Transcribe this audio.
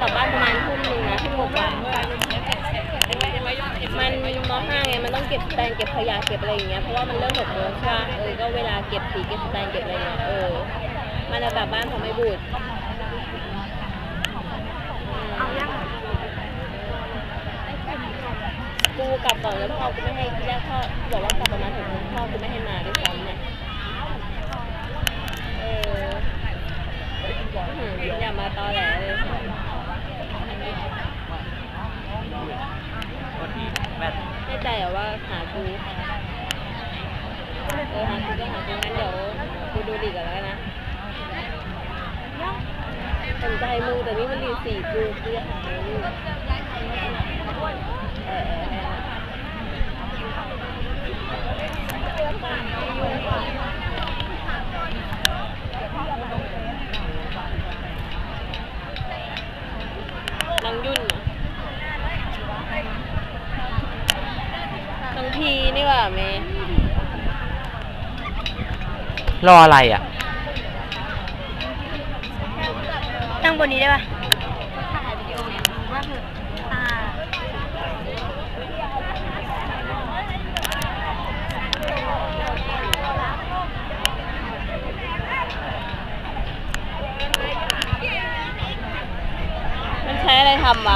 กลับบ้านประมาณทุ่มหนึ่งนะทุ่มกว่ามันมห้าไงมันต้องเก็บแตนเก็บขยะเก็บอะไรอย่างเงี้ยเพราะว่ามันเริ่มหกโมงใช่ปะเออก็เวลาเก็บสีเก็บแตนเก็บอะไรเงี้ยเออมันจะกลับบ้านของไม่บูดกูกลับก่อนแล้วพ่อกูไม่ให้ที่แรกพ่อบอกว่ากลับประมาณหกโมงพ่อกูไม่ให้มาด้วยซ้ำเนี่ยเอออื้อหืออย่ามาตอแหลเลย กดดีแบต แน่ใจเหรอว่ากูเออหากูก็หากูงั้นเดี๋ยวกูดูดีก่อนแล้วกันนะสนใจมึงแต่นี่มันดีสี่กูกูจะหามึงเออเออนะน้องยุ่นอง พีนี่หว่าเมย์รออะไรอะตั้งบนนี้ได้ปะว่าเถอะอ่ามันใช้อะไรทำวะ